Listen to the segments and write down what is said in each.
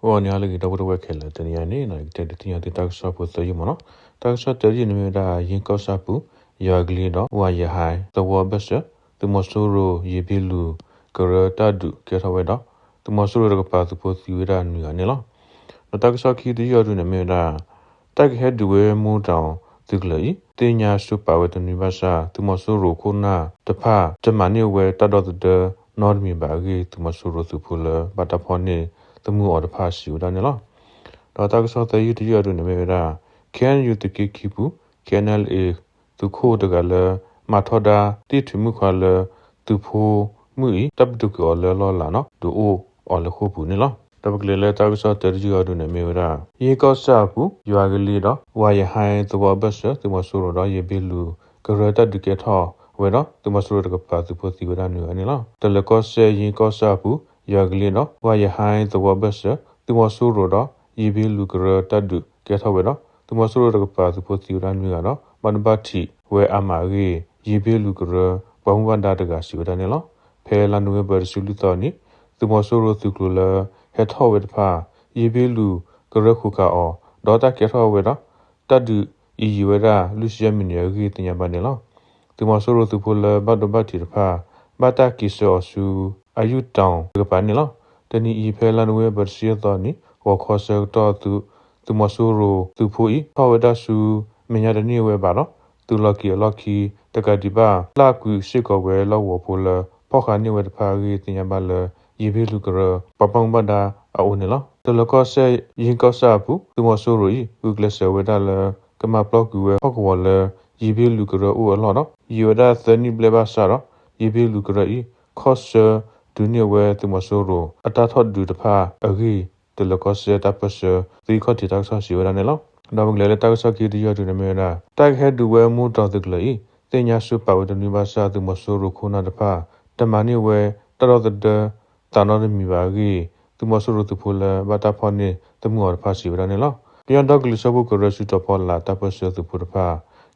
ဟောညာလေတော့တော့ဝက်ခဲလာတနေရနေနော်တဲ့တင်ရတဲ့တက်ဆော့ဖို့ဆိုရမနော်တက်ဆော့တဲ့ရင်းနေတာရင်ကောဆော့ပူယာဂလီတော့ဝါရဟိုင်တဝဘဆသူမဆူရိုယေဘီလူကရတာဒုကေထဝဲတော့သူမဆူရိုကပါသူဖို့စီဝရနူရနေလားတက်ဆော့ခီဒီရရနေမေတာတက်ဟက်ဒူဝဲမူတောင်သူကလေးတင်ညာစုပါဝဲတနိဘာစာသူမဆူရိုခုနာတဖာတမနီဝဲတတော်တဲ့နော်မီဘာဂီသူမဆူရိုသူဖူလဘတာဖောနေ တမှုအော်တဖာရှိဦးတယ်နော်တော့တက်ဆော့တဲ့ရရရနေမေတာ can you the kikipu canal a သူခိုးတကလည်းမထော်တာတိထမှုခါလေသူဖိုးမှုဤတပ်တုကောလဲလောလာနော်ဒူအိုအော်လခုပူနေလောတပကလေးလဲတောက်ဆောတရကြီးရဒုနေမေရာရေကောဆာပူရွာကလေးတော့ဝါရဟိုင်းသဘောဘတ်ဆသူမဆူရောရေဘီလူကရတဒုကေထောဝဲတော့သူမဆူရတကပါသူဖို့စီဝရနူအနေလောတလကောဆဲရေကောဆာပူ ရွာကလေးတော့ဝါရဟိုင်းသဘောဘတ်ဆသူမဆူရောတော့ရေဘီလူကရတဒုကေထောဝဲတော့သူမဆူရတကပါသူဖို့စီဝရနူရတော့မနဘတိဝဲအမာရီယေဘေလူကရဘဝန္ဒတကရှိဝဒနေလောဖဲလာနွေဘရရှူလူတော်နိသူမဆိုရသူကလဟက်ထောဝဲတဖာယေဘေလူကရခုကအောဒေါ်တာကေထောဝဲတော့တတ်ဒူအီဝဲရာလူရှိယမီနီရီတင်ရပါနေလောသူမဆိုရသူဖလဘတ်ဒဘတ်တီတဖာဘတာကီဆောဆူ အယူတောင်ကပါနေလောတနီအီဖဲလာနွေဘရရှိတော်နိဝခေါ်ဆောတော်သူသူမဆိုရသူဖိုဤဖဝဒဆူမညာတနေဝဲပါတော့သူလကီလကီတကတိပါလာကူရှိကဝဲလောဝဖိုလဖောခါနေဝတဖာရီတင်ရပါလယေဘီလူကရပပန်ဘဒါအိုနေလောတလကောဆေရင်ကောဆာဘူးသူမဆိုရီဂူဂလဆဝဒါလကမပလော့ကူဝဲဖောကဝလယေဘီလူကရအိုအလောနော်ယောဒါသနီဘလဘာဆာရယေဘီလူကရဤခောဆာ ဒုနေဝဲသူမဆိုရိုအတာထော့ဒူတဖာအဂီတလကောဆေတပစသီခောတီတက်ဆာစီဝဒါနေလောတော့ငလေတက်ဆာကီဒီရတူနေမနာတက်ဟက်ဒူဝဲမူတော်တကလေတင်ညာစုပါဝတနိဘာစာသူမဆိုရခုနာတဖာတမနိဝဲတတော်တဲ့တနောရမီဘာဂီသူမဆိုရသူဖူလာဘတာဖောနေတမှုော်ဖာစီဝရနေလောပြန်တော့ကလစဘုကရစုတဖောလာတပစသူဖူတဖာ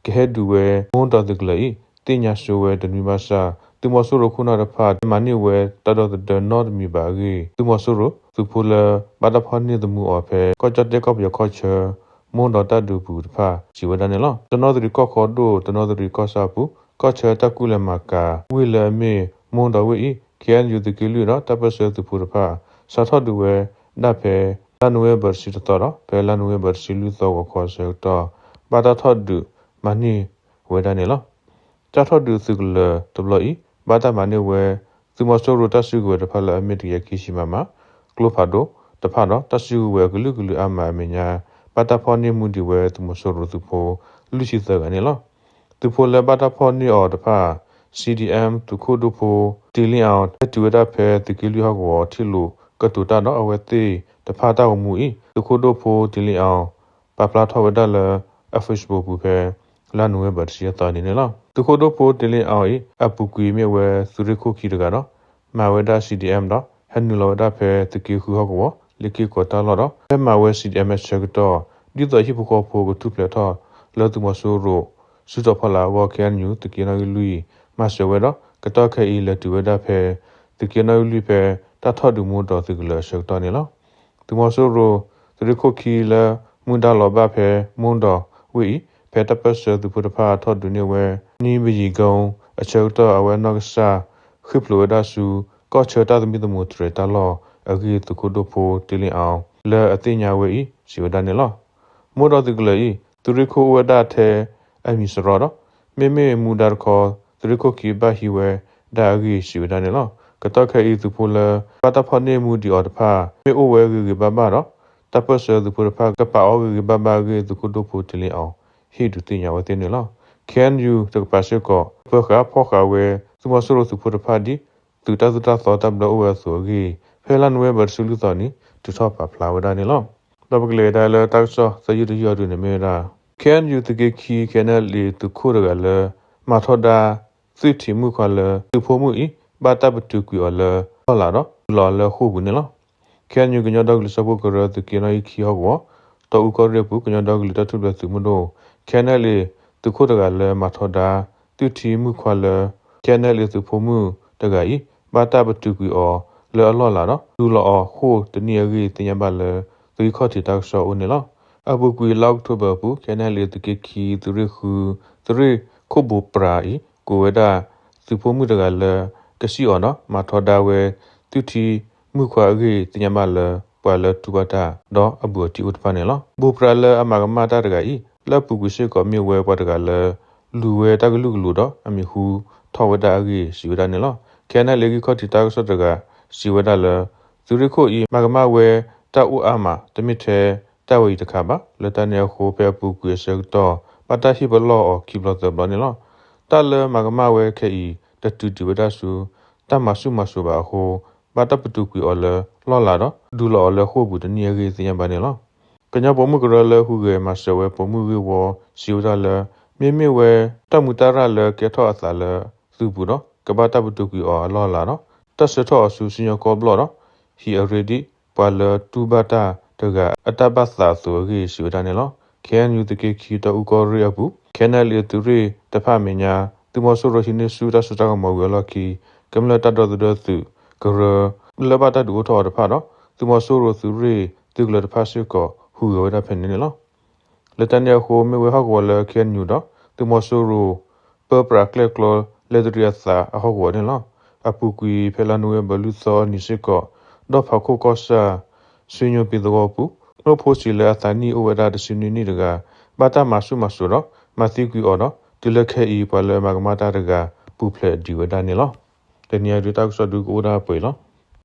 ကဟဲဒူဝဲမွန်တော်တကလေတင်ညာစုဝဲတနိဘာစာ သူမဆိုရခုနာတဖာတမနိဝဲတတော်တဲ့နောရမီဘာဂီသူမဆိုရသူဖူလာဘတာဖောနေတမှုော်ဖဲကောကြတဲ့ကောပရခောချာမွန်တော်တတ်ဒူဘူးတဖာជីဝဒနေလောတနောဒရီကောခေါ်ဒိုတနောဒရီကောဆာပူကောချာတကူလမကာဝီလမေမွန်တော်ဝီကေန်ယူဒကီလူရတပစေသူဖူတဖာစာထဒူဝဲနတ်ဖဲလနဝဲဘတ်စီတတော်ဖဲလနဝဲဘတ်စီလူသောကိုခေါ်စေတော့ဘာတာထဒူမနီဝဲဒနေလောတထဒူစုကလတ ဘလီဘာတာမနီဝဲသူမဆိုရတဆုကိုတဖာလအမီတရခိရှိမမကလိုဖာဒိုတဖာတော့တဆုဝဲဂလူဂလူအမအမညာပါတာဖောနေမှုဒီဝဲသူမဆိုရသူဖိုလူရှိသကနေလောသူဖိုလပါတာဖောနေအော်တဖာ CDM သူခုဒုဖိုတီလီအောင်တူရဖဲတကီလီဟောကောထီလူကတူတာတော့အဝဲတေတဖာတာဝမှုဤသူခုဒုဖိုတီလီအောင်ပပလာထောဝဒလအဖစ်ဘုတ်ဖဲ လာနွေဘတ်စီတာနေနော်သူခုဒုဖိုတီလီအောင်ဤအပူကွေမြဝဲသူရခုခီတကတော့မဝဲဒါ CDM တော့ဟန်နူလောဒါဖဲတကီခုဟောကောလကီကိုတာလောတော့ဖဲမဝဲ CDM ချက်တော့ဒီတော့ဟိပကောဖိုကိုတူပလက်တော့လောတူမဆိုးရိုစုတော့ဖလာဝကန်ညူတကီနော်လူမဆဝဲတော့ကတော့ခဲဤလက်တူဝဒဖဲတကီနော်လူဖဲတထဒူမို့တော့သူကလရှောက်တော့နေလောတူမဆိုးရိုတရခုခီလာမွန်ဒါလောဘဖဲမွန်တော့ဝီ ဖဲတပတ်ဆသူဖုတဖာထဒူနေဝဲနီဘကြီးကုံအချုပ်တော့အဝဲနော့ဆာခိပလိုဒါဆူကောချတာသမီသမုထရတလောအဂီတခုဒိုဖိုတီလီအောင်လဲအသိညာဝဲဤစီဝဒနေလောမို့တော့ဒီကလေးသူရခိုဝဒတဲ့အမီစရတော့မေမေမူဒါခေါ်သူရခိုကီဘဟီဝဲဒါဂီရှိဝဒနေလောကတခဲဤသူဖိုလပတာဖနေမူဒီအော်တဖာမေအိုဝဲဂီဘဘာတော့တပစသူဖိုဖာကပါအောဂီဘဘာဂီသူခုဒိုဖိုတလီအောင် ဟီဒူတင်ညာဝတင်နေလော can you တကပါရှိကောပခါဖောခါဝဲသူမဆိုလို့သူဖိုဖာဒီသူတသတသောတဘလောဝဲဆိုဂီဖဲလန်ဝဲဘတ်ဆူလူတော်နီတူထောပါဖလာဝဒနေလောတော့ကလေးဒါလတက်ဆောစယူရရရနေမေရာ can you the ki can le tu khur ga le ma thoda si thi mu kha le tu pho mu i ba ta bu tu ku le la ro lo le khu bu ne lo can you gnyo dog le so bu ko ro tu ki no i ki ho go to u ko re bu gnyo dog le ta tu le tu mu do can le tu khur ga le ma thoda tu thi mu kha le can le tu pho mu ta ga i ba ta bu tu ku o လေအလောလာတော့ဒူလောဟိုတနီရီတင်ရပါလေသူခေါ်တီတောက်ဆောဦးနေလောအဘူကွေလောက်ထဘပူကနလေတကခီသူရခုသူရခုဘူပရာဤကိုဝဒသူဖို့မှုတကလေကစီအောနော်မထောဒါဝဲသူတီမှုခွာရီတင်ရပါလေပွာလတူဘတာတော့အဘူတီဥတဖာနေလောဘူပရာလေအမကမတာတကဤ လပူကုရှိကောမြေဝဲပွားတကလေလူဝဲတကလူကလူတော့အမီဟူထောဝဒအကြီးစီဝဒနေလောကဲနလေခေါ်တီတောက်ဆောတကစီဝဒလေသူရခုဤမကမဝဲတအူအမတမိထဲတဝီတခါပါလတနေခိုးပဲပူကွေဆက်တော့ပတဟိဘလောကိဘလတဘလနေလောတလမကမဝဲခေဤတတူတူဝဒဆူတမဆုမဆုပါဟိုပတပတူကွေအော်လလောလာတော့ဒူလောလဟိုဘူးတနေရေးစင်ပါနေလော ကညာပေါ်မှုကရလဟုကေမဆဝဲပေါ်မှုဝေဝစီဝဒလမြေမြေဝဲတမှုတရလကေထောအသလသူဘူးတော့ကဘာတပတူကွေအော်လောလာတော့တဆထောဆူစညကောဘလောတော့ he already ပွာလတူဘတာတကအတပတ်သာဆိုရီရှိဒနေလောခဲနယူတကေခီတူကောရီအပူခဲနလီတူရီတဖမညာသူမဆိုရရှိနေဆူရဆတာကမောဝလကီကမ္လတတော်တော်သူကရလဘတာဒူထော်တဖတော့သူမဆိုရသူရီသူကလတဖဆုက ဟူရောဒဖနေလောလက်တန်ရဟိုမေဝဟကောလခဲနယူတော့သူမဆိုရပပရကလကလလက်ဒရီယာသာအဟောကောနေလောအပူကွီဖဲလာနူဘလူသောနိစိကောတော့ဖခုကောစာဆွေညိုပိတော့ပူနိုဖိုစီလာသနီအိုဝဒါတစနီနီတကဘာတာမဆုမဆုတော့မသိကွီအော်တော့ဒီလက်ခဲဤပလဲမကမတာတကပူဖလက်ဒီဝဒါနေလောတနီယရီတောက်ဆဒူကိုဒါပွေလော